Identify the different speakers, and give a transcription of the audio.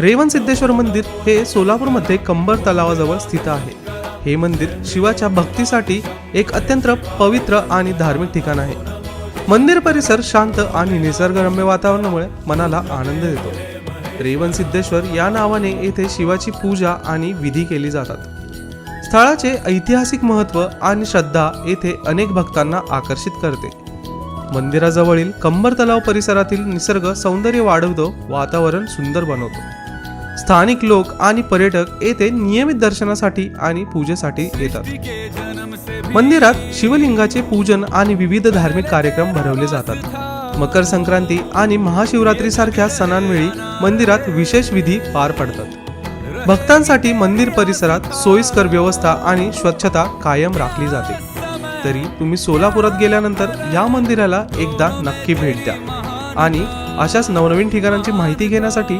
Speaker 1: रेवन सिद्धेश्वर मंदिर हे सोलापूरमध्ये कंबर तलावाजवळ स्थित आहे. हे मंदिर शिवाच्या भक्तीसाठी एक अत्यंत पवित्र आणि धार्मिक ठिकाण आहे. मंदिर परिसर शांत आणि निसर्गरम्य वातावरणामुळे मनाला आनंद देतो. रेवन सिद्धेश्वर या नावाने येथे शिवाची पूजा आणि विधी केली जातात. स्थळाचे ऐतिहासिक महत्त्व आणि श्रद्धा येथे अनेक भक्तांना आकर्षित करते. मंदिराजवळील कंबर तलाव परिसरातील निसर्ग सौंदर्य वाढवतो वातावरण सुंदर बनवतो. स्थानिक लोक आणि पर्यटक येथे नियमित दर्शनासाठी आणि पूजेसाठी येतात. मंदिरात शिवलिंगाचे पूजन आणि विविध धार्मिक कार्यक्रम भरवले जातात. मकर संक्रांती आणि महाशिवरात्री सारख्या सणांवेळी मंदिरात विशेष विधी पार पडतात. भक्तांसाठी मंदिर परिसरात सोयीस्कर व्यवस्था आणि स्वच्छता कायम राखली जाते. तरी तुम्ही सोलापुरात गेल्यानंतर या मंदिराला एकदा नक्की भेट द्या. आणि अशाच नवनवीन ठिकाणांची माहिती घेण्यासाठी